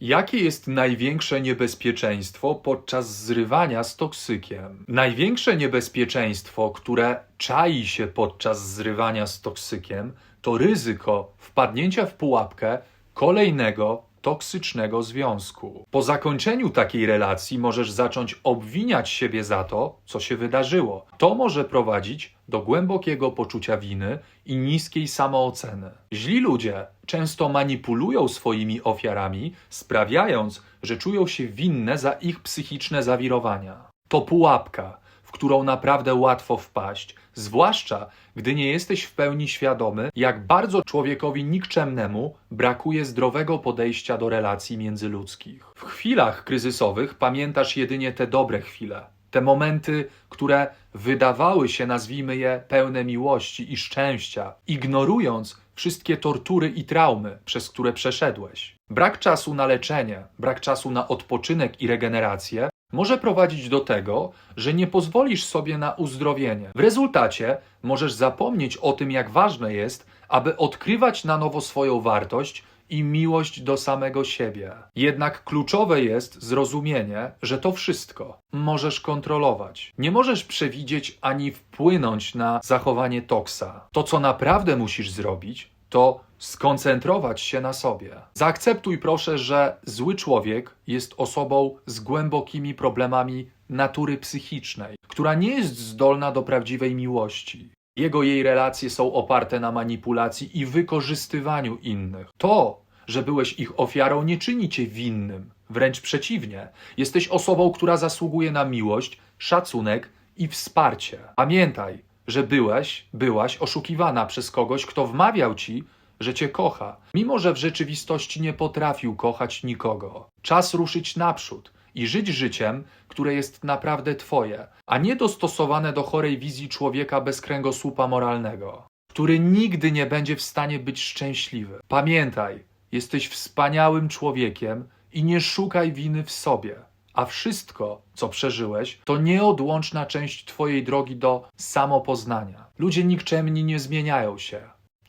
Jakie jest największe niebezpieczeństwo podczas zrywania z toksykiem? Największe niebezpieczeństwo, które czai się podczas zrywania z toksykiem, to ryzyko wpadnięcia w pułapkę kolejnego toksycznego związku. Po zakończeniu takiej relacji możesz zacząć obwiniać siebie za to, co się wydarzyło. To może prowadzić do głębokiego poczucia winy i niskiej samooceny. Źli ludzie często manipulują swoimi ofiarami, sprawiając, że czują się winne za ich psychiczne zawirowania. To pułapka, w którą naprawdę łatwo wpaść, zwłaszcza gdy nie jesteś w pełni świadomy, jak bardzo człowiekowi nikczemnemu brakuje zdrowego podejścia do relacji międzyludzkich. W chwilach kryzysowych pamiętasz jedynie te dobre chwile, te momenty, które wydawały się, nazwijmy je, pełne miłości i szczęścia, ignorując wszystkie tortury i traumy, przez które przeszedłeś. Brak czasu na leczenie, brak czasu na odpoczynek i regenerację może prowadzić do tego, że nie pozwolisz sobie na uzdrowienie. W rezultacie możesz zapomnieć o tym, jak ważne jest, aby odkrywać na nowo swoją wartość i miłość do samego siebie. Jednak kluczowe jest zrozumienie, że to wszystko możesz kontrolować. Nie możesz przewidzieć ani wpłynąć na zachowanie toksa. To, co naprawdę musisz zrobić, to skoncentrować się na sobie. Zaakceptuj proszę, że zły człowiek jest osobą z głębokimi problemami natury psychicznej, która nie jest zdolna do prawdziwej miłości. Jego jej relacje są oparte na manipulacji i wykorzystywaniu innych. To, że byłeś ich ofiarą, nie czyni cię winnym. Wręcz przeciwnie, jesteś osobą, która zasługuje na miłość, szacunek i wsparcie. Pamiętaj, że byłeś, byłaś oszukiwana przez kogoś, kto wmawiał ci, że cię kocha, mimo że w rzeczywistości nie potrafił kochać nikogo. Czas ruszyć naprzód i żyć życiem, które jest naprawdę twoje, a nie dostosowane do chorej wizji człowieka bez kręgosłupa moralnego, który nigdy nie będzie w stanie być szczęśliwy. Pamiętaj, jesteś wspaniałym człowiekiem i nie szukaj winy w sobie. A wszystko, co przeżyłeś, to nieodłączna część Twojej drogi do samopoznania. Ludzie nikczemni nie zmieniają się.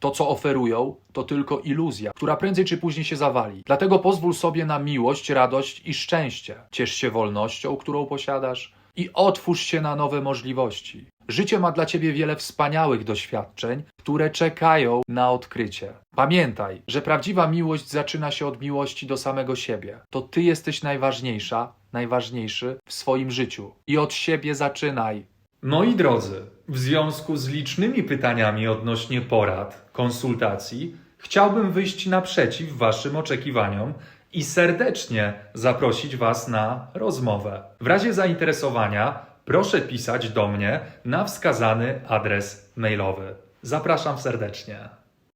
To, co oferują, to tylko iluzja, która prędzej czy później się zawali. Dlatego pozwól sobie na miłość, radość i szczęście. Ciesz się wolnością, którą posiadasz i otwórz się na nowe możliwości. Życie ma dla ciebie wiele wspaniałych doświadczeń, które czekają na odkrycie. Pamiętaj, że prawdziwa miłość zaczyna się od miłości do samego siebie. To ty jesteś najważniejsza, najważniejszy w swoim życiu. I od siebie zaczynaj. Moi drodzy, w związku z licznymi pytaniami odnośnie porad, konsultacji, chciałbym wyjść naprzeciw Waszym oczekiwaniom i serdecznie zaprosić Was na rozmowę. W razie zainteresowania proszę pisać do mnie na wskazany adres mailowy. Zapraszam serdecznie.